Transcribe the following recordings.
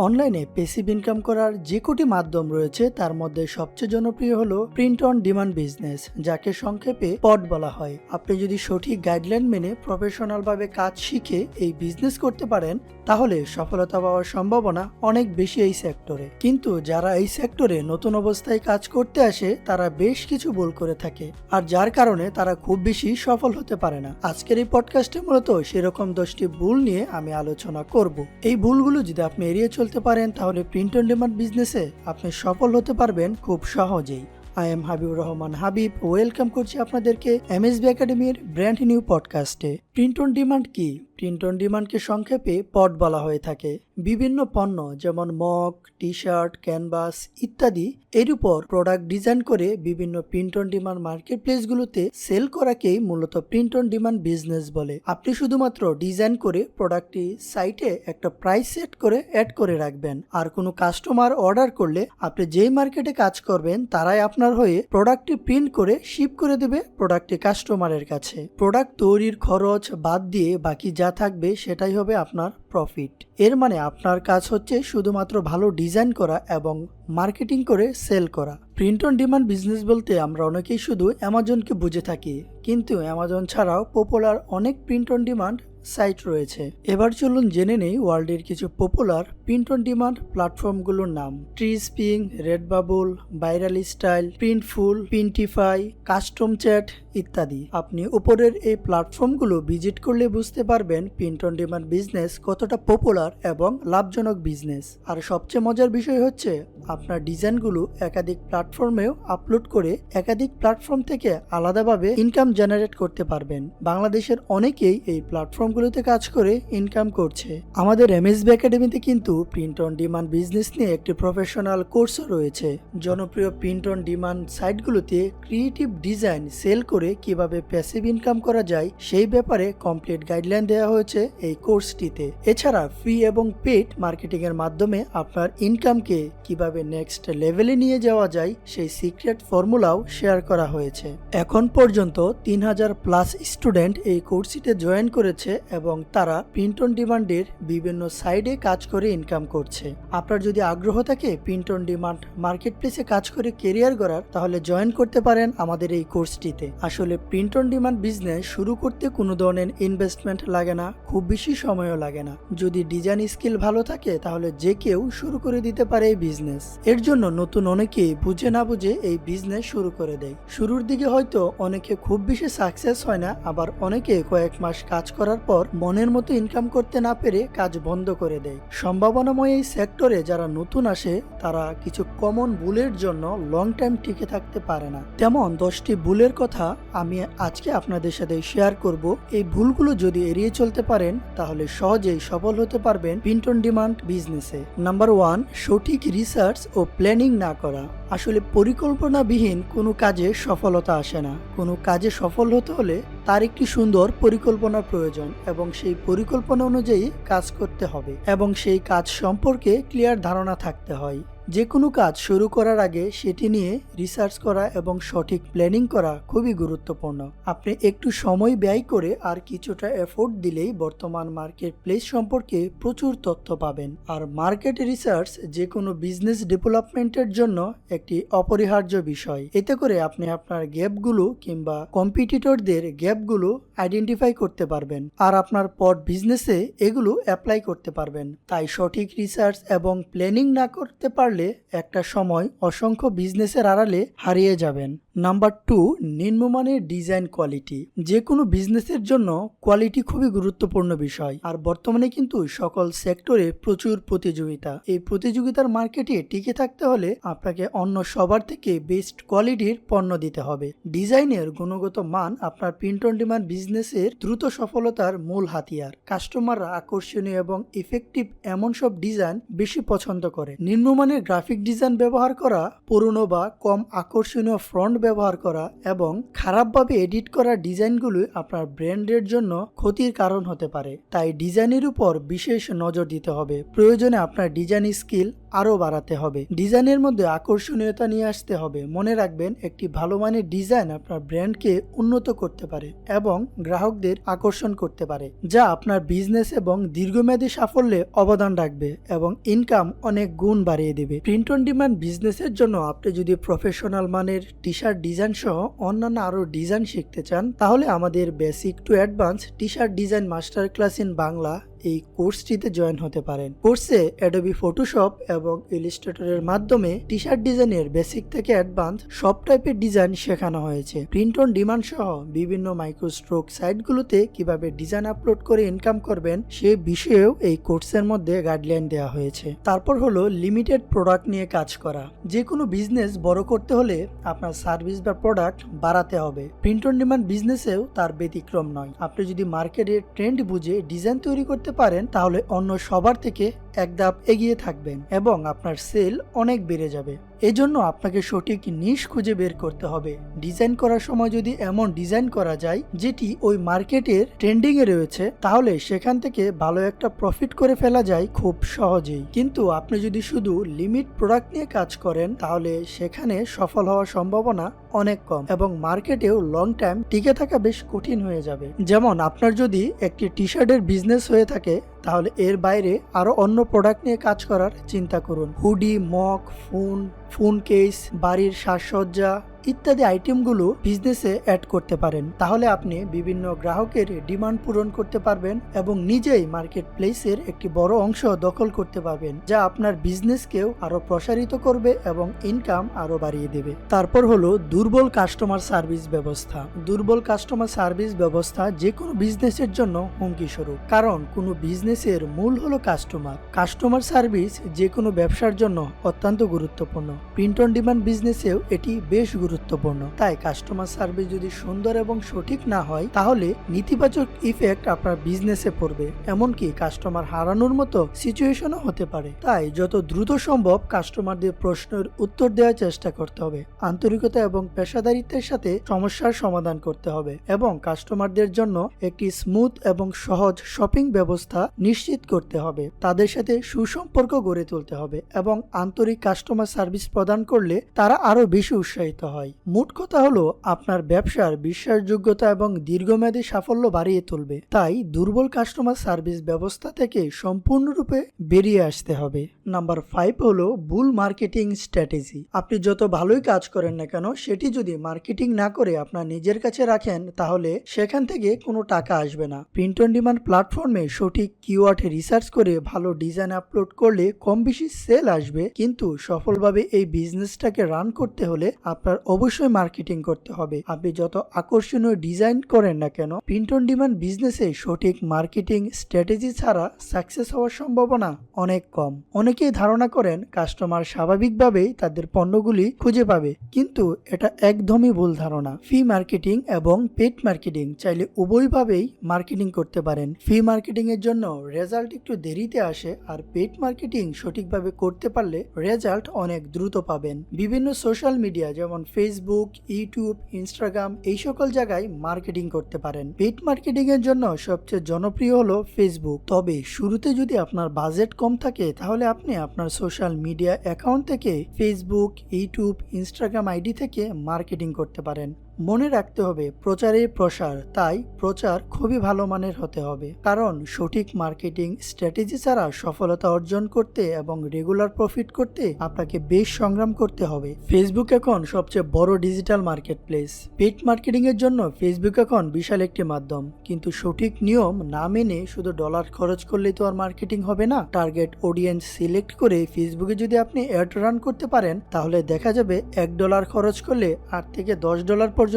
অনলাইনে passive income করার যে কোটি মাধ্যম রয়েছে, তার মধ্যে সবচেয়ে জনপ্রিয় হলো প্রিন্ট অন ডিমান্ড বিজনেস যাকে সংক্ষেপে পড বলা হয়। আপনি যদি সঠিক গাইডলাইন মেনে প্রফেশনাল ভাবে কাজ শিখে এই বিজনেস করতে পারেন, তাহলে সফলতা পাওয়ার সম্ভাবনা অনেক বেশি এই সেক্টরে কিন্তু যারা এই সেক্টরে নতুন অবস্থায় কাজ করতে আসে, তারা বেশ কিছু ভুল করে থাকে। আর যার কারণে তারা খুব বেশি সফল হতে পারে না। আজকের এই পডকাস্টে মূলত সেরকম দশটি ভুল নিয়ে আমি আলোচনা করব। এই ভুলগুলো যদি আপনি এড়িয়ে চলতে পারেন তাহলে প্রিন্ট অন ডিমান্ড বিজনেসে আপনি সফল হতে পারবেন খুব সহজেই। I am Habibur Rahman Habib welcome করছি আপনাদেরকে এমএসবি একাডেমির ব্র্যান্ড নিউ পডকাস্টে প্রিন্ট অন ডিমান্ড কি? প্রিন্ট অন ডিমান্ডকে সংক্ষেপে পট বলা হয়ে থাকে। বিভিন্ন পণ্য, যেমন মগ টি শার্ট ক্যানভাস ইত্যাদি, এর উপর প্রোডাক্ট ডিজাইন করে বিভিন্ন প্রিন্ট অন ডিমান্ড মার্কেট প্লেসগুলোতে সেল করাকেই মূলত প্রিন্ট অন ডিমান্ড বিজনেস বলে। আপনি শুধুমাত্র ডিজাইন করে প্রোডাক্টটি সাইটে একটা প্রাইস সেট করে অ্যাড করে রাখবেন। আর কোনো কাস্টমার অর্ডার করলে আপনি যেই মার্কেটে কাজ করবেন, তারাই আপনার হয়ে প্রোডাক্টটি প্রিন্ট করে শিপ করে দেবে প্রোডাক্টটি কাস্টমারের কাছে। প্রোডাক্ট তৈরির খরচ বাদ দিয়ে বাকি যা থাকবে সেটাই হবে আপনার প্রফিট এর মানে আপনার কাজ হচ্ছে শুধুমাত্র ভালো ডিজাইন করা এবং মার্কেটিং করে সেল করা। প্রিন্ট অন ডিমান্ড বিজনেস বলতে আমরা অনেকেই শুধু অ্যামাজনকে বুঝে থাকি। কিন্তু অ্যামাজন ছাড়াও পপুলার অনেক প্রিন্ট অন ডিমান্ড সাইট রয়েছে। এবার চলুন জেনে নেই ওয়ার্ল্ডের কিছু পপুলার প্রিন্ট অন ডিমান্ড প্ল্যাটফর্মগুলোর নাম। Tee Teespring Redbubble Viralstyle Printful Printify CustomCat ইত্যাদি। আপনি উপরের এই প্ল্যাটফর্মগুলো ভিজিট করলে বুঝতে পারবেন প্রিন্ট অন ডিমান্ড বিজনেস কতটা পপুলার এবং লাভজনক বিজনেস। আর সবচেয়ে মজার বিষয় হচ্ছে, আপনার ডিজাইনগুলো একাধিক প্ল্যাটফর্মেও আপলোড করে একাধিক প্ল্যাটফর্ম থেকে আলাদাভাবে ইনকাম জেনারেট করতে পারবেন। বাংলাদেশের অনেকেই এই প্ল্যাটফর্মগুলোতে কাজ করে ইনকাম করছে। আমাদের এমএসবি একাডেমিতে কিন্তু প্রিন্ট অন ডিমান্ড বিজনেস নিয়ে একটি প্রফেশনাল কোর্সও রয়েছে। জনপ্রিয় প্রিন্ট অন ডিমান্ড সাইটগুলোতে ক্রিয়েটিভ ডিজাইন সেল করে কীভাবে প্যাসিভ ইনকাম করা যায় সেই ব্যাপারে কমপ্লিট গাইডলাইন দেওয়া হয়েছে এই কোর্সটিতে এছাড়া ফ্রি এবং পেড মার্কেটিং এর মাধ্যমে আপনার ইনকামকে কীভাবে নেক্সট লেভেলে নিয়ে যাওয়া যায় সেই সিক্রেট ফর্মুলাও শেয়ার করা হয়েছে। এখন পর্যন্ত তিন হাজার প্লাস স্টুডেন্ট এই কোর্সটিতে জয়েন করেছে এবং তারা প্রিন্ট অন ডিমান্ডের বিভিন্ন সাইডে কাজ করে ইনকাম করছে। আপনার যদি আগ্রহ থাকে প্রিন্ট অন ডিমান্ড মার্কেট প্লেসে কাজ করে কেরিয়ার গড়ার, তাহলে জয়েন করতে পারেন আমাদের এই কোর্সটিতে আসলে প্রিন্ট অন ডিমান্ড বিজনেস শুরু করতে কোনো ধরনের ইনভেস্টমেন্ট লাগে না, খুব বেশি সময়ও লাগে না। যদি ডিজাইন স্কিল ভালো থাকে, তাহলে যে কেউ শুরু করে দিতে পারে এই বিজনেস এর জন্য নতুন অনেকেই বুঝে না বুঝে এই বিজনেস শুরু করে দেয়। শুরুর দিকে হয়তো অনেকে খুব বেশি সাকসেস হয় না, আবার অনেকে কয়েক মাস কাজ করার পর মনের মতো ইনকাম করতে না পেরে কাজ বন্ধ করে দেয়। সম্ভাবনাময় এই সেক্টরে যারা নতুন আসে, তারা কিছু কমন ভুলের জন্য লং টাইম টিকে থাকতে পারে না। তেমন দশটি ভুলের কথা আমি আজকে আপনাদের সাথে শেয়ার করব এই ভুলগুলো যদি এড়িয়ে চলতে পারেন, তাহলে সহজেই সফল হতে পারবেন প্রিন্ট অন ডিমান্ড বিজনেসে নাম্বার ওয়ান সঠিক রিসার্চ ও প্ল্যানিং না করা। আসলে পরিকল্পনাবিহীন কোনো কাজে সফলতা আসে না। কোনো কাজে সফল হতে হলে তার একটি সুন্দর পরিকল্পনা প্রয়োজন এবং সেই পরিকল্পনা অনুযায়ী কাজ করতে হবে এবং সেই কাজ সম্পর্কে ক্লিয়ার ধারণা থাকতে হয়। যে কোনো কাজ শুরু করার আগে সেটি নিয়ে রিসার্চ করা এবং সঠিক প্ল্যানিং করা খুবই গুরুত্বপূর্ণ। আপনি একটু সময় ব্যয় করে আর কিছুটা এফোর্ট দিলেই বর্তমান মার্কেট প্লেস সম্পর্কে প্রচুর তথ্য পাবেন। আর মার্কেট রিসার্চ যে কোনো বিজনেস ডেভেলপমেন্টের জন্য একটি অপরিহার্য বিষয়। এতে করে আপনি আপনার গ্যাপগুলো কিংবা কম্পিটিটরদের গ্যাপগুলো আইডেন্টিফাই করতে পারবেন আর আপনার পট বিজনেসে এগুলো অ্যাপ্লাই করতে পারবেন। তাই সঠিক রিসার্চ এবং প্ল্যানিং না করতে পারলে একটা সময় অসংখ্য বিজনেসের আড়ালে হারিয়ে যাবেন। নাম্বার টু নিম্নমানের ডিজাইন কোয়ালিটি যে কোনো বিজনেসের জন্য কোয়ালিটি খুবই গুরুত্বপূর্ণ বিষয়। আর বর্তমানে কিন্তু সকল সেক্টরে প্রচুর প্রতিযোগিতা। এই প্রতিযোগিতার মার্কেটে টিকে থাকতে হলে আপনাকে অন্য সবার থেকে বেস্ট কোয়ালিটির পণ্য দিতে হবে। ডিজাইনের গুণগত মান আপনার প্রিন্ট অন ডিমান্ড বিজনেসের দ্রুত সফলতার মূল হাতিয়ার। কাস্টমাররা আকর্ষণীয় এবং ইফেক্টিভ এমন সব ডিজাইন বেশি পছন্দ করে। নিম্নমানের গ্রাফিক ডিজাইন ব্যবহার করা, পুরনো বা কম আকর্ষণীয় ফ্রন্ট ব্যবহার করা এবং খারাপভাবে এডিট করা ডিজাইনগুলো আপনার ব্র্যান্ডের জন্য ক্ষতির কারণ হতে পারে। তাই ডিজাইনের উপর বিশেষ নজর দিতে হবে। প্রয়োজনে আপনার ডিজাইন স্কিল আরও বাড়াতে হবে। ডিজাইনের মধ্যে আকর্ষণীয়তা নিয়ে আসতে হবে। মনে রাখবেন, একটি ভালো মানের ডিজাইন আপনার ব্র্যান্ডকে উন্নত করতে পারে এবং গ্রাহকদের আকর্ষণ করতে পারে, যা আপনার বিজনেস এবং দীর্ঘমেয়াদী সাফল্যে অবদান রাখবে এবং ইনকাম অনেক গুণ বাড়িয়ে দেবে। প্রিন্ট অন ডিমান্ড বিজনেসের জন্য আপনি যদি প্রফেশনাল মানের টি শার্ট ডিজাইন সহ অন্যান্য আরও ডিজাইন শিখতে চান, তাহলে আমাদের basic to advance T shirt design master class in Bangla এই কোর্সটিতে জয়েন হতে পারেন। কোর্সে অ্যাডোবি ফটোশপ এবং ইলিস্ট্রেটরের মাধ্যমে টি শার্ট ডিজাইনের বেসিক থেকে অ্যাডভান্স সব টাইপের ডিজাইন শেখানো হয়েছে। প্রিন্ট অন ডিমান্ড সহ বিভিন্ন মাইক্রোস্ট্রোক সাইটগুলোতে কীভাবে ডিজাইন আপলোড করে ইনকাম করবেন, সে বিষয়েও এই কোর্সের মধ্যে গাইডলাইন দেওয়া হয়েছে। তারপর হলো লিমিটেড প্রোডাক্ট নিয়ে কাজ করা। যে কোনো বিজনেস বড় করতে হলে আপনার সার্ভিস বা প্রোডাক্ট বাড়াতে হবে। প্রিন্ট অন ডিমান্ড বিজনেসেও তার ব্যতিক্রম নয়। আপনি যদি মার্কেটের ট্রেন্ড বুঝে ডিজাইন তৈরি করতে পারেন, তাহলে অন্য সবার থেকে এক ধাপ এগিয়ে থাকবেন এবং আপনার সেল অনেক বেড়ে যাবে। এজন্য আপনাকে সঠিক নিশ খুঁজে বের করতে হবে। ডিজাইন করার সময় যদি এমন ডিজাইন করা যায়, যেটি ওই মার্কেটের ট্রেন্ডিং এ রয়েছে, তাহলে সেখান থেকে ভালো একটা প্রফিট করে ফেলা যায় খুব সহজেই। কিন্তু আপনি যদি শুধু লিমিট প্রোডাক্ট নিয়ে কাজ করেন, তাহলে সেখানে সফল হওয়ার সম্ভাবনা অনেক কম এবং মার্কেটেও লং টাইম টিকে থাকা বেশ কঠিন হয়ে যাবে। যেমন আপনার যদি একটি টি শার্টের বিজনেস হয়ে থাকে তাহলে এর বাইরে আরও অন্য প্রোডাক্ট নিয়ে কাজ করার চিন্তা করুন। Hoodie, mug, phone phone case, বাড়ির সাজসজ্জা ইত্যাদি আইটেমগুলো বিজনেসে অ্যাড করতে পারেন। তাহলে আপনি বিভিন্ন গ্রাহকের ডিমান্ড পূরণ করতে পারবেন এবং নিজেই মার্কেট প্লেসের একটি বড় অংশ দখল করতে পারবেন, যা আপনার বিজনেসকেও আরও প্রসারিত করবে এবং ইনকাম আরও বাড়িয়ে দেবে। তারপর হলো দুর্বল কাস্টমার সার্ভিস ব্যবস্থা। দুর্বল কাস্টমার সার্ভিস ব্যবস্থা যে কোনো বিজনেসের জন্য হুমকি স্বরূপ কারণ কোনো বিজনেসের মূল হলো কাস্টমার কাস্টমার সার্ভিস যে কোনো ব্যবসার জন্য অত্যন্ত গুরুত্বপূর্ণ। প্রিন্ট অন ডিমান্ড বিজনেসেও এটি বেশ গুরুত্বপূর্ণ। তাই কাস্টমার সার্ভিস যদি সুন্দর এবং সঠিক না হয়, তাহলে নেতিবাচক ইফেক্ট আপনার বিজনেসে পড়বে। এমনকি কাস্টমার হারানোর মতো সিচুয়েশনও হতে পারে। তাই যত দ্রুত সম্ভব কাস্টমারদের প্রশ্নের উত্তর দেওয়ার চেষ্টা করতে হবে। আন্তরিকতা এবং পেশাদারিত্বের সাথে সমস্যার সমাধান করতে হবে এবং কাস্টমারদের জন্য একটি স্মুথ এবং সহজ শপিং ব্যবস্থা নিশ্চিত করতে হবে। তাদের সাথে সুসম্পর্ক গড়ে তুলতে হবে এবং আন্তরিক কাস্টমার সার্ভিস প্রদান করলে তারা আরও বেশি উৎসাহিত হয়। মোট কথা হলো, আপনার ব্যবসার বিশ্বাসযোগ্যতা এবং দীর্ঘমেয়াদী সাফল্য বাড়িয়ে তুলবে। তাই দুর্বল কাস্টমার সার্ভিস ব্যবস্থা থেকে সম্পূর্ণরূপে বেরিয়ে আসতে হবে। নাম্বার ফাইভ হলো, ভুল মার্কেটিং স্ট্র্যাটেজি আপনি যত ভালোই কাজ করেন না কেন, সেটি যদি মার্কেটিং না করে আপনার নিজের কাছে রাখেন, তাহলে সেখান থেকে কোনো টাকা আসবে না। প্রিন্ট অন ডিমান্ড প্ল্যাটফর্মে সঠিক কিওয়ার্ড রিসার্চ করে ভালো ডিজাইন আপলোড করলে কম বেশি সেল আসবে। কিন্তু সফলভাবে এই বিজনেসটাকে রান করতে হলে আপনার অবশ্যই মার্কেটিং করতে হবে। আপনি যত আকর্ষণীয় ডিজাইন করেন না কেন প্রিন্ট অন ডিমান্ড বিজনেসে সঠিক মার্কেটিং স্ট্র্যাটেজি ছাড়া সাকসেস হওয়ার সম্ভাবনা অনেক কম। অনেকেই ধারণা করেন কাস্টমার স্বাভাবিকভাবেই তাদের পণ্যগুলি খুঁজে পাবে, কিন্তু এটা একদমই ভুল ধারণা। ফি মার্কেটিং এবং পেড মার্কেটিং চাইলে উভয়ভাবেই মার্কেটিং করতে পারেন। ফি মার্কেটিং এর জন্য রেজাল্ট একটু দেরিতে আসে আর পেড মার্কেটিং সঠিকভাবে করতে পারলে রেজাল্ট অনেক দ্রুত পাবেন। বিভিন্ন সোশ্যাল মিডিয়া যেমন ফেসবুক ইউটিউব ইনস্টাগ্রাম এই সকল জায়গায় মার্কেটিং করতে পারেন। পেড মার্কেটিং এর জন্য সবচেয়ে জনপ্রিয় হলো ফেসবুক তবে শুরুতে যদি আপনার বাজেট কম থাকে, তাহলে আপনি আপনার সোশ্যাল মিডিয়া অ্যাকাউন্ট থেকে ফেসবুক ইউটিউব ইনস্টাগ্রাম আইডি থেকে মার্কেটিং করতে পারেন। মনে রাখতে হবে প্রচারের প্রসার, তাই প্রচার খুবই ভালো মানের হতে হবে। কারণ সঠিক মার্কেটিং স্ট্র্যাটেজি ছাড়া সফলতা অর্জন করতে এবং রেগুলার প্রফিট করতে আপনাকে বেশ সংগ্রাম করতে হবে। ফেসবুক এখন সবচেয়ে বড় digital market place paid marketing এর জন্য ফেসবুক এখন বিশাল একটি মাধ্যম। কিন্তু সঠিক নিয়ম না মেনে শুধু ডলার খরচ করলেই তো আর মার্কেটিং হবে না। টার্গেট অডিয়েন্স সিলেক্ট করে ফেসবুকে যদি আপনি অ্যাড রান করতে পারেন, তাহলে দেখা যাবে এক ডলার খরচ করলে আট থেকে দশ ডলার পর্যন্ত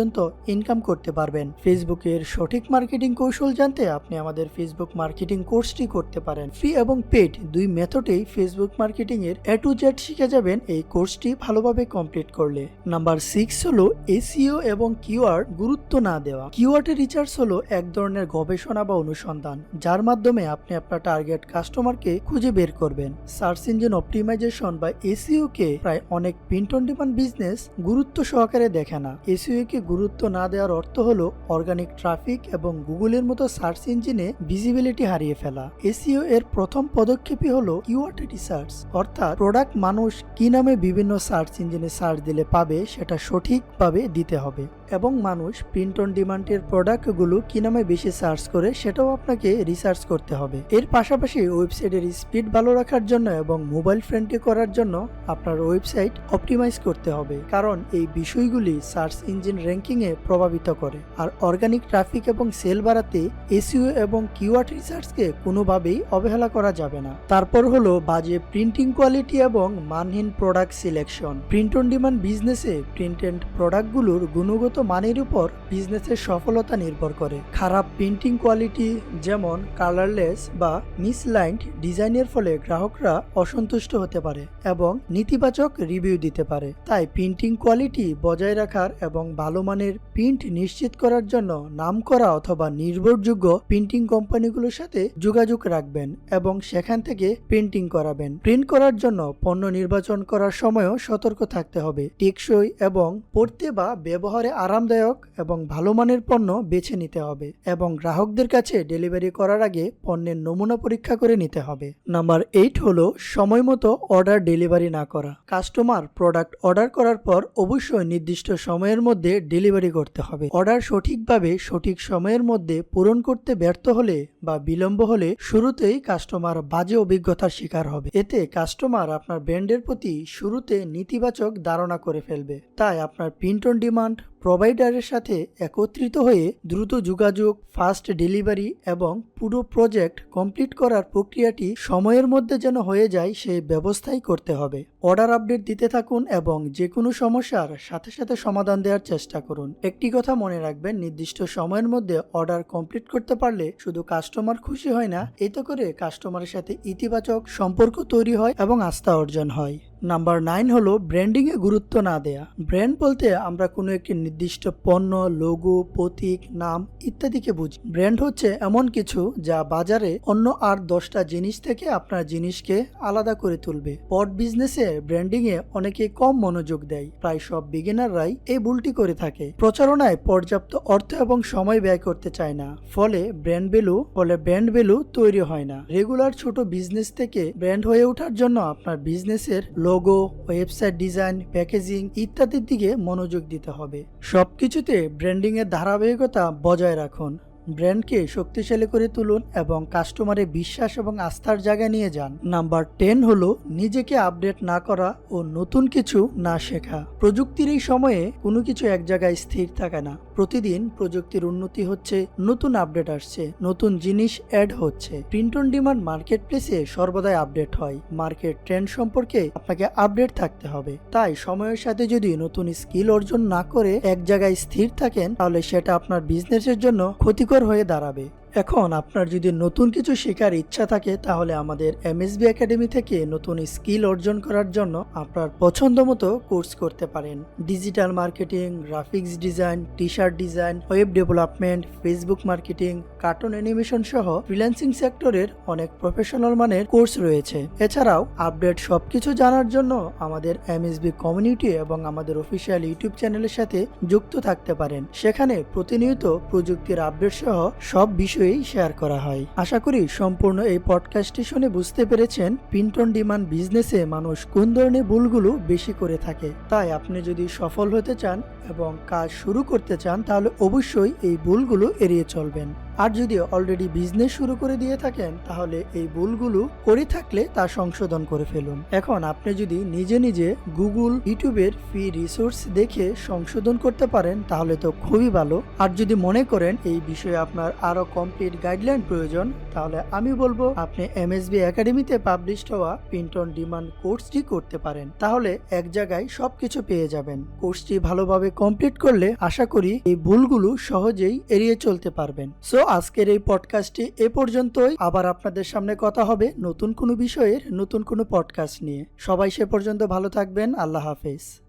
ইনকাম করতে পারবেন। ফেসবুকের সঠিক মার্কেটিং কৌশল জানতে আপনি আমাদের ফেসবুক মার্কেটিং কোর্সটি করতে পারেন। ফ্রি এবং পেড দুই মেথডেই ফেসবুক মার্কেটিং এর এ টু জেড শিখে যাবেন এই কোর্সটি ভালোভাবে কমপ্লিট করলে। নাম্বার সিক্স হলো এসিও এবং কিওয়ার্ড গুরুত্ব না দেওয়া। কিওয়ার্ডের রিসার্চ হলো এক ধরনের গবেষণা বা অনুসন্ধান, যার মাধ্যমে আপনি আপনার টার্গেট কাস্টমারকে খুঁজে বের করবেন। সার্চ ইঞ্জিন অপটিমাইজেশন বা এসিও কে প্রায় অনেক প্রিন্ট অন ডিমান্ড বিজনেস গুরুত্ব সহকারে দেখে না। এসিও ট্রাফিককে গুরুত্ব না দেওয়ার অর্থ হলো অর্গানিক ট্রাফিক এবং গুগলের মতো সার্চ ইঞ্জিনে ভিজিবিলিটি হারিয়ে ফেলা। এসিও এর প্রথম পদক্ষেপই হলো কিওয়ার্ড রিসার্চ অর্থাৎ প্রোডাক্ট মানুষ কি নামে বিভিন্ন সার্চ ইঞ্জিনে সার্চ দিলে পাবে সেটা সঠিকভাবে দিতে হবে এবং মানুষ প্রিন্ট অন ডিমান্ডের প্রোডাক্টগুলো কি নামে বেশি সার্চ করে সেটাও আপনাকে রিসার্চ করতে হবে। এর পাশাপাশি ওয়েবসাইটের স্পিড ভালো রাখার জন্য এবং মোবাইল ফ্রেন্ডলি করার জন্য আপনার ওয়েবসাইট অপটিমাইজ করতে হবে। কারণ এই বিষয়গুলি সার্চ ইঞ্জিন র্যাঙ্কিং এ প্রভাবিত করে। আর অর্গানিক ট্রাফিক এবং সেল বাড়াতে এসইও এবং কিওয়ার্ড রিসার্চকে কোনোভাবেই অবহেলা করা যাবে না। তারপর হলো বাজে প্রিন্টিং কোয়ালিটি এবং মানহীন product selection. Print on demand বিজনেসে প্রিন্ট প্রোডাক্টগুলোর গুণগত মানের উপর বিজনেসের সফলতা নির্ভর করে। খারাপ প্রিন্টিং কোয়ালিটি যেমন কালারলেস বা মিসলাইন্ড ডিজাইনের ফলে গ্রাহকরা অসন্তুষ্ট হতে পারে এবং নেতিবাচক রিভিউ দিতে পারে। তাই প্রিন্টিং কোয়ালিটি বজায় রাখার এবং ভালো মানের প্রিন্ট নিশ্চিত করার জন্য নামকরা অথবা নির্ভরযোগ্য প্রিন্টিং কোম্পানিগুলোর সাথে যোগাযোগ রাখবেন এবং সেখান থেকে প্রিন্টিং করাবেন। প্রিন্ট করার জন্য পণ্য নির্বাচন করার সময়ও সতর্ক থাকতে হবে। টেকসই এবং পড়তে বা ব্যবহারে আরামদায়ক এবং ভালো মানের পণ্য বেছে নিতে হবে এবং গ্রাহকদের কাছে ডেলিভারি করার আগে পণ্যের নমুনা পরীক্ষা করে নিতে হবে। নাম্বার এইট হলো সময় মতো অর্ডার ডেলিভারি না করা। কাস্টমার প্রোডাক্ট অর্ডার করার পর অবশ্যই নির্দিষ্ট সময়ের মধ্যে ডেলিভারি করতে হবে। অর্ডার সঠিকভাবে সঠিক সময়ের মধ্যে পূরণ করতে ব্যর্থ হলে বা বিলম্ব হলে শুরুতেই কাস্টমার বাজে অভিজ্ঞতার শিকার হবে। এতে কাস্টমার আপনার ব্র্যান্ডের প্রতি শুরুতে নেতিবাচক ধারণা করে ফেলবে। তাই আপনার প্রিন্ট অন ডিমান্ড প্রোভাইডারের সাথে একত্রিত হয়ে দ্রুত যোগাযোগ ফাস্ট ডেলিভারি এবং পুরো প্রজেক্ট কমপ্লিট করার প্রক্রিয়াটি সময়ের মধ্যে যেন হয়ে যায় সেই ব্যবস্থাই করতে হবে। অর্ডার আপডেট দিতে থাকুন এবং যে কোনো সমস্যার সাথে সাথে সমাধান দেওয়ার চেষ্টা করুন। একটি কথা মনে রাখবেন, নির্দিষ্ট সময়ের মধ্যে অর্ডার কমপ্লিট করতে পারলে শুধু কাস্টমার খুশি হয় না, এতে করে কাস্টমারের সাথে ইতিবাচক সম্পর্ক তৈরি হয় এবং আস্থা অর্জন হয়। নাম্বার নাইন হলো ব্র্যান্ডিংয়ে গুরুত্ব না দেয়া। ব্র্যান্ড বলতে আমরা কোনো একটি নির্দিষ্ট পণ্য লোগো প্রতীক, নাম ইত্যাদিকে বুঝি। ব্র্যান্ড হচ্ছে এমন কিছু যা বাজারে অন্য আর দশটা জিনিস থেকে আপনার জিনিসকে আলাদা করে তুলবে। পট বিজনেসে ব্র্যান্ডিংয়ে অনেকে কম মনোযোগ দেয়। প্রায় সব বিগিনাররাই এই ভুলটি করে থাকে। প্রচারণায় পর্যাপ্ত অর্থ এবং সময় ব্যয় করতে চায় না। ফলে ব্র্যান্ড ভ্যালু ফলে ব্র্যান্ড ভ্যালু তৈরি হয় না। রেগুলার ছোট বিজনেস থেকে ব্র্যান্ড হয়ে ওঠার জন্য আপনার বিজনেসের লোগো ওয়েবসাইট ডিজাইন প্যাকেজিং ইত্যাদির দিকে মনোযোগ দিতে হবে। সবকিছুতে ব্র্যান্ডিংয়ের ধারাবাহিকতা বজায় রাখুন। ব্র্যান্ডকে শক্তিশালী করে তুলুন এবং কাস্টমারের বিশ্বাস এবং আস্থার জায়গায় নিয়ে যান। নাম্বার টেন হলো নিজেকে আপডেট না করা ও নতুন কিছু না শেখা। প্রযুক্তির এই সময়ে কোনো কিছু এক জায়গায় স্থির থাকে না। প্রতিদিন প্রযুক্তির উন্নতি হচ্ছে, নতুন আপডেট আসছে, নতুন জিনিস অ্যাড হচ্ছে। প্রিন্ট অন ডিমান্ড মার্কেট প্লেসে সর্বদাই আপডেট হয়। মার্কেট ট্রেন্ড সম্পর্কে আপনাকে আপডেট থাকতে হবে। তাই সময়ের সাথে যদি নতুন স্কিল অর্জন না করে এক জায়গায় স্থির থাকেন, তাহলে সেটা আপনার বিজনেসের জন্য ক্ষতিকর হয়ে দাঁড়াবে। এখন আপনার যদি নতুন কিছু শেখার ইচ্ছা থাকে, তাহলে আমাদের এমএসবি একাডেমি থেকে নতুন স্কিল অর্জন করার জন্য আপনার পছন্দ মতো কোর্স করতে পারেন। Digital marketing graphics design T shirt design web development Facebook marketing cartoon animation সহ ফ্রিল্যান্সিং সেক্টরের অনেক প্রফেশনাল মানের কোর্স রয়েছে। এছাড়াও আপডেট সবকিছু জানার জন্য আমাদের এমএসবি কমিউনিটি এবং আমাদের অফিসিয়াল ইউটিউব চ্যানেলের সাথে যুক্ত থাকতে পারেন। সেখানে প্রতিনিয়ত প্রযুক্তির আপডেট সহ সব বিষয়েই শেয়ার করা হয়। আশা করি সম্পূর্ণ এই পডকাস্টটি শুনে বুঝতে পেরেছেন পিন্টন ডিমান্ড বিজনেসে মানুষ কোন ধরনের ভুলগুলো বেশি করে থাকে। তাই আপনি যদি সফল হতে চান এবং কাজ শুরু করতে চান, তাহলে অবশ্যই এই ভুলগুলো এড়িয়ে চলবেন। আর যদি অলরেডি বিজনেস শুরু করে দিয়ে থাকেন, তাহলে এই ভুলগুলো করে থাকলে তা সংশোধন করে ফেলুন। এখন আপনি যদি নিজে নিজে গুগল ইউটিউবের ফ্রি রিসোর্স দেখে সংশোধন করতে পারেন, তাহলে তো খুবই ভালো। আর যদি মনে করেন এই বিষয়ে আপনার আরও কমপ্লিট গাইডলাইন প্রয়োজন, তাহলে আমি বলব আপনি এমএসবি একাডেমিতে পাবলিশ হওয়া পিন্টন ডিমান্ড কোর্সটি করতে পারেন। তাহলে এক জায়গায় সবকিছু পেয়ে যাবেন। কোর্সটি ভালোভাবে কমপ্লিট করলে আশা করি এই ভুলগুলো সহজেই এড়িয়ে চলতে পারবেন। সো আজকের এই পডকাস্টটি এ পর্যন্তই। আবার আপনাদের সামনে কথা হবে নতুন কোনো বিষয়ের, নতুন কোনো পডকাস্ট নিয়ে। সবাই সে পর্যন্ত ভালো থাকবেন। আল্লাহ হাফেজ।